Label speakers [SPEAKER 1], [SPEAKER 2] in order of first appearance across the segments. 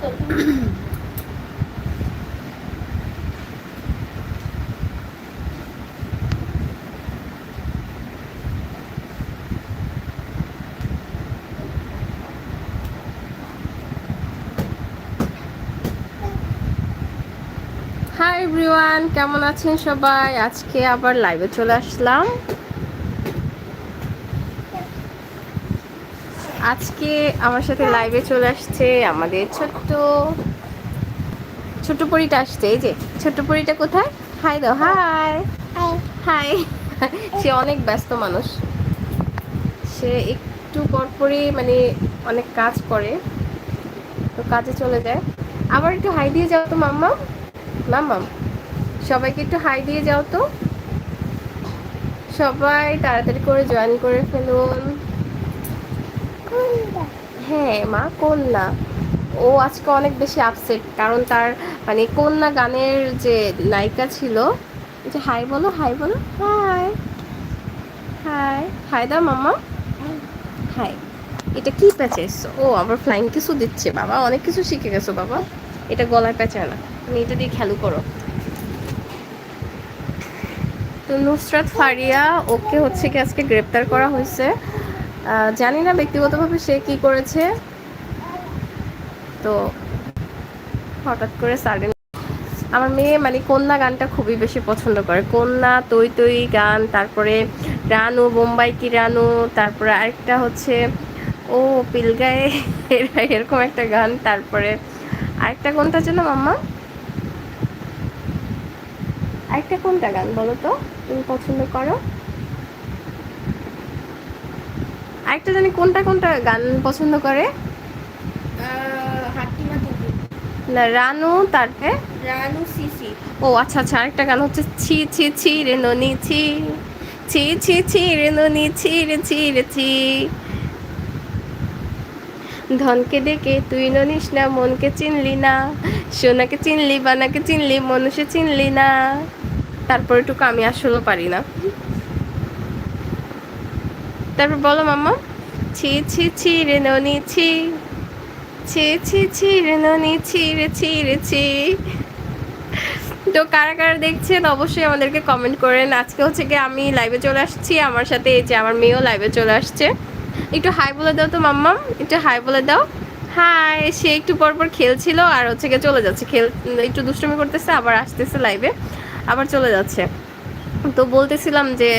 [SPEAKER 1] Hi everyone কেমন আছেন সবাই? আজকে আবার লাইভে চলে আসলাম। আজকে আমার সাথে লাইভে চলে আসছে আমাদের ছোট্ট ছোট্ট পরিটা আসছে এই যে ছোট্ট পরিটা কোথায়? হাই দাও হাই হাই সে অনেক ব্যস্ত মানুষ। সে একটু পরপরই মানে অনেক কাজ করে তো কাজে চলে যায়। আবার একটু হাই দিয়ে যাও তো মাম্মা। মাম্মাম সবাইকে একটু হাই দিয়ে যাও তো। সবাই তাড়াতাড়ি করে জয়েন করে ফেলুন। হ্যাঁ মা কন্যা। ও আজকে অনেক বেশি আপসেট কারণ তার মানে কন্যা গানের যে নায়িকা ছিল যে হাই বলো হাই বলো। হাই হাই হাই দা মাম্মা হাই, এটা কি প্যাচেস ও, আবার ফ্লাইং কিছু দিচ্ছে, বাবা। অনেক কিছু শিখে গেছো, বাবা। এটা গলায় প্যাঁচায় না। তুমি এটা দিয়ে খেলু করো। তো নুসরাত ফারিয়া, ওকে হচ্ছে কি আজকে গ্রেপ্তার করা হয়েছে। জানি না ব্যক্তিগতভাবে সে কি করেছে। তো হঠাৎ করে সাডেন আমার মেয়ে মানে কন্যা গানটা খুবই বেশি পছন্দ করে। কন্যা, তৈ তৈ গান, তারপরে রানু, বোম্বাই কি রানু, তারপরে আরেকটা হচ্ছে, ও পিলগায়ে এরা- এরকম একটা গান, তারপরে আরেকটা কোনটা যেন মাম্মা? আরেকটা কোনটা গান বলো তো, তুমি পছন্দ করো। আরেকটা জানি কোনটা কোনটা গান পছন্দ করে? না রানু তারপরে
[SPEAKER 2] রানু সিসি।
[SPEAKER 1] ও আচ্ছা আচ্ছা আরেকটা গান হচ্ছে ছি ছি ছি রে ননি ছি। ছি ছি ছি রে ননি ছি রে ছি রে ছি। ধনকে ডেকে তুই ননিস না মনকে চিনলি না। সোনাকে চিনলি বানাকে চিনলি মনুষে চিনলি না। তারপর একটু আমি আসলে পারি না। তারপর বলো মাম্মা। ছি ছি ছি রে ননি, ছি। ছি ছি ছি রে ননি, ছি রে ছি রে, ছি। তো কারা কারা দেখছেন অবশ্যই আমাদেরকে কমেন্ট করেন। আজকে হচ্ছে কি আমি লাইভে চলে আসছি। আমার সাথে এই যে আমার মেয়েও লাইভে চলে আসছে। একটু হাই বলে দাও তো মাম্মাম একটু হাই বলে দাও। হাই সে একটু পর পর খেলছিল আর হচ্ছে গিয়ে চলে যাচ্ছে। খেল, একটু দুষ্টুমি করতেছে, আবার আসতেছে লাইভে আবার চলে যাচ্ছে। তো বলতেছিলাম যে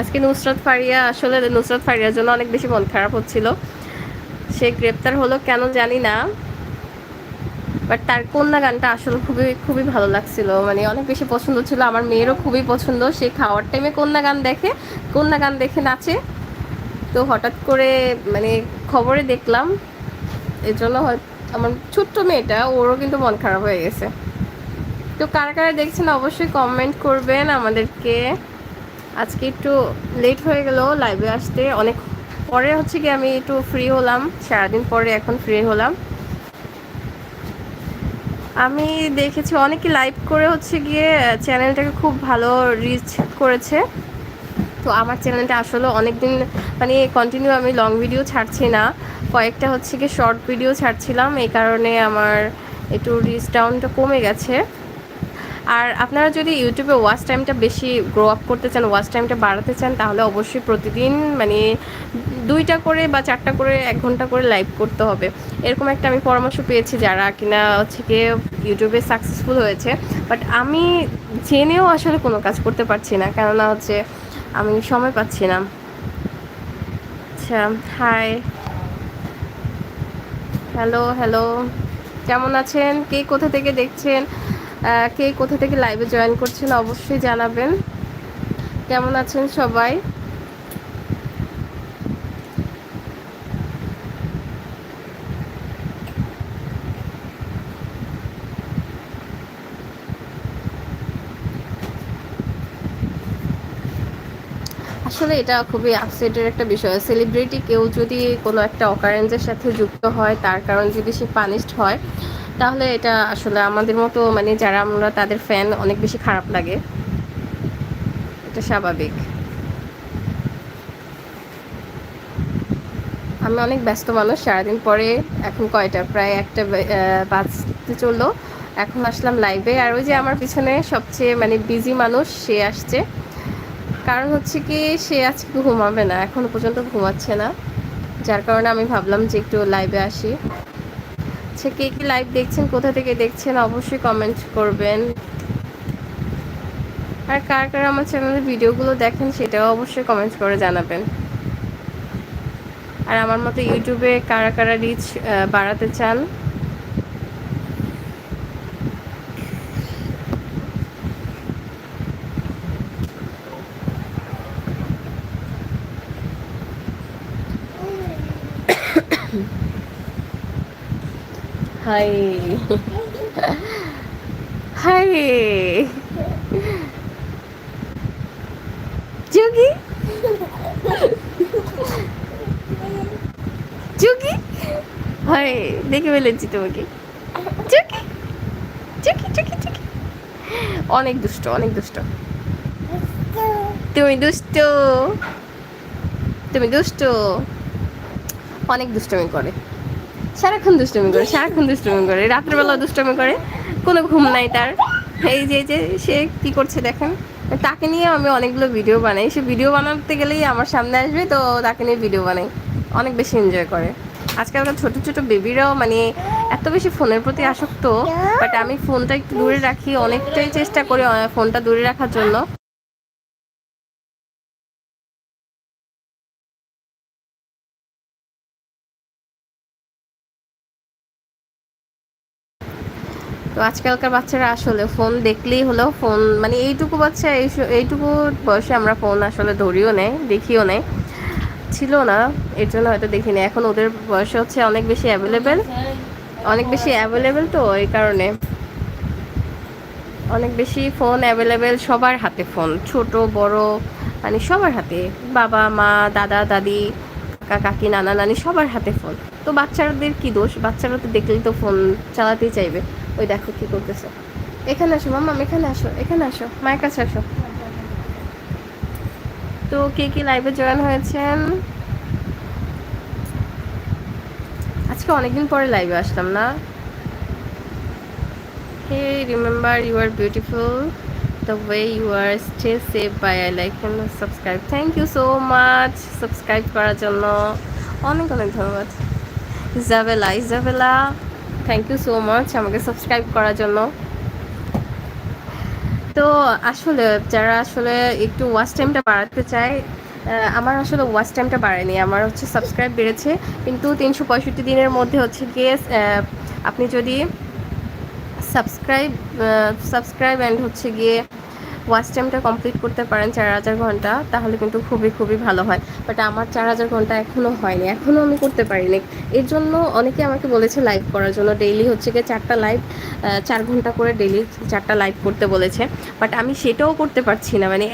[SPEAKER 1] আজকে নুসরাত ফারিয়া, আসলে নুসরাত ফারিয়ার জন্য অনেক বেশি মন খারাপ হচ্ছিল। সে গ্রেপ্তার হলো, কেন জানি না। বাট তার কন্যা গানটা আসলে খুবই খুবই ভালো লাগছিল। মানে অনেক বেশি পছন্দ ছিল, আমার মেয়েরও খুবই পছন্দ। সে খাওয়ার টাইমে কন্যা গান দেখে, কন্যা গান দেখে নাচে। তো হঠাৎ করে মানে খবরে দেখলাম, এর জন্য আমার ছোট্ট মেয়েটা, ওরও কিন্তু মন খারাপ হয়ে গেছে। তো কারা কারা দেখছেন অবশ্যই কমেন্ট করবেন আমাদেরকে। আজকে একটু লেট হয়ে গেল লাইভে আসতে। অনেক পরে হচ্ছে কি আমি একটু ফ্রি হলাম, সারাদিন পরে এখন ফ্রি হলাম। আমি দেখেছি অনেকে লাইভ করে হচ্ছে গিয়ে চ্যানেলটাকে খুব ভালো রিচ করেছে। তো আমার চ্যানেলটা আসলে অনেক দিন মানে কন্টিনিউ আমি লং ভিডিও ছাড়ছি না। কয়েকটা হচ্ছে গিয়ে শর্ট ভিডিও ছাড়ছিলাম, এই কারণে আমার একটু রিচ ডাউনটা কমে গেছে। আর আপনারা যদি ইউটিউবে ওয়াচ টাইমটা বেশি গ্রো আপ করতে চান, ওয়াচ টাইমটা বাড়াতে চান, তাহলে অবশ্যই প্রতিদিন মানে দুইটা করে বা চারটা করে, এক ঘণ্টা করে লাইভ করতে হবে। এরকম একটা আমি পরামর্শ পেয়েছি যারা কিনা হচ্ছে গিয়ে ইউটিউবে সাকসেসফুল হয়েছে। বাট আমি জেনেও আসলে কোনো কাজ করতে পারছি না, কেননা হচ্ছে আমি সময় পাচ্ছি না। আচ্ছা হাই হ্যালো হ্যালো কেমন আছেন? কে কোথা থেকে দেখছেন? কে কোথা থেকে লাইভে জয়েন করছেন অবশ্যই জানাবেন। কেমন আছেন সবাই? আসলে এটা খুবই আপসেটের একটা বিষয়। সেলিব্রিটি কেউ যদি কোনো একটা অকারেন্সের সাথে যুক্ত হয়, তার কারণে যদি সে পানিশড হয় তাহলে এটা আসলে আমাদের মতো মানে যারা আমরা তাদের ফ্যান অনেক বেশি খারাপ লাগে। এটা স্বাভাবিক। আমি অনেক ব্যস্ত মানুষ, সারাদিন পরে এখন কয়টা? প্রায় একটা বাজতে চলল। এখন আসলাম লাইভে আর ওই যে আমার পিছনে সবচেয়ে মানে বিজি মানুষ, সে আসছে। কারণ হচ্ছে কি, সে আজকে ঘুমাবে না। এখনও পর্যন্ত ঘুমাচ্ছে না। যার কারণে আমি ভাবলাম যে একটু লাইভে আসি। আচ্ছা কে কি লাইভ দেখছেন, কোথা থেকে দেখছেন, অবশ্যই কমেন্ট করবেন। আর কার কার আমার চ্যানেলের ভিডিওগুলো দেখেন, সেটাও অবশ্যই কমেন্ট করে জানাবেন। আর আমার মতো ইউটিউবে কারা কারা রিচ বাড়াতে চান hi hi Yogi Yogi hi দেখে ফেলেছি তোমাকে। যোগী যোগী যোগী যোগী অনেক দুষ্ট অনেক দুষ্ট। তুমি দুষ্ট। তুমি দুষ্ট। অনেক দুষ্টমি করে। সারাক্ষণ দুষ্টমি করে, সারাক্ষণ দুষ্টমি করে রাত্রেবেলা দুষ্টমি করে, কোনো ঘুম নাই তার। এই যে যে, সে কি করছে দেখেন? তাকে নিয়ে আমি অনেকগুলো ভিডিও বানাই। সে ভিডিও বানাতে গেলেই আমার সামনে আসবে, তো তাকে নিয়ে ভিডিও বানাই। অনেক বেশি এনজয় করে। আজকালকার ছোট ছোট বেবিরাও মানে এত বেশি ফোনের প্রতি আসক্ত বাট আমি ফোনটা একটু দূরে রাখি, অনেকটাই চেষ্টা করি ফোনটা দূরে রাখার জন্য। তো আজকালকার বাচ্চারা আসলে ফোন দেখলেই হলো ফোন মানে এইটুকু বাচ্চা এই এইটুকু বয়সে আমরা ফোন আসলে ধরিও নেই, দেখিও নেই। ছিল না, এর জন্য হয়তো দেখিনি। এখন ওদের বয়সে হচ্ছে অনেক বেশি অ্যাভেলেবেল অনেক বেশি অ্যাভেলেবেল তো এই কারণে। অনেক বেশি ফোন অ্যাভেলেবেল সবার হাতে ফোন ছোট, বড় মানে সবার হাতে। বাবা, মা, দাদা, দাদি, কাকা, কাকি, নানা, নানি সবার হাতে ফোন তো বাচ্চাদের কি দোষ? বাচ্চারা তো দেখলেই তো ফোন চালাতেই চাইবে। ওই দেখো কি করতেছে। এখানে আসো মাম্মাম এখানে আসো এখানে আসো, মায়ের কাছে আসো। তো কে কি লাইভে জয়েন হয়েছেন? আজকে অনেকদিন পরে লাইভে আসলাম না? Hey remember you are beautiful the way you are stay safe by I like and subscribe. Thank you so much. Subscribe করার জন্য অনেক অনেক ধন্যবাদ। Isabella Isabella thank you so much আমাকে সাবস্ক্রাইব করার জন্য। তো আসলে যারা আসলে একটু ওয়াচ টাইমটা বাড়াতে চায় আমার আসলে ওয়াচ টাইমটা বাড়েনি, আমার হচ্ছে সাবস্ক্রাইব বেড়েছে। কিন্তু তিনশো পঁয়ষট্টি দিনের মধ্যে হচ্ছে গিয়ে আপনি যদি সাবস্ক্রাইব সাবস্ক্রাইব অ্যান্ড হচ্ছে গিয়ে ওয়াচ টাইমটা কমপ্লিট করতে পারেন চার হাজার ঘণ্টা, তাহলে কিন্তু খুবই খুবই ভালো হয়। বাট আমার চার হাজার ঘণ্টা এখনও হয়নি এখনও আমি করতে পারিনি। এর জন্য অনেকে আমাকে বলেছে লাইভ করার জন্য ডেইলি হচ্ছে গিয়ে চারটা লাইভ চার ঘণ্টা করে ডেইলি চারটা লাইভ করতে বলেছে। বাট আমি সেটাও করতে পারছি না মানে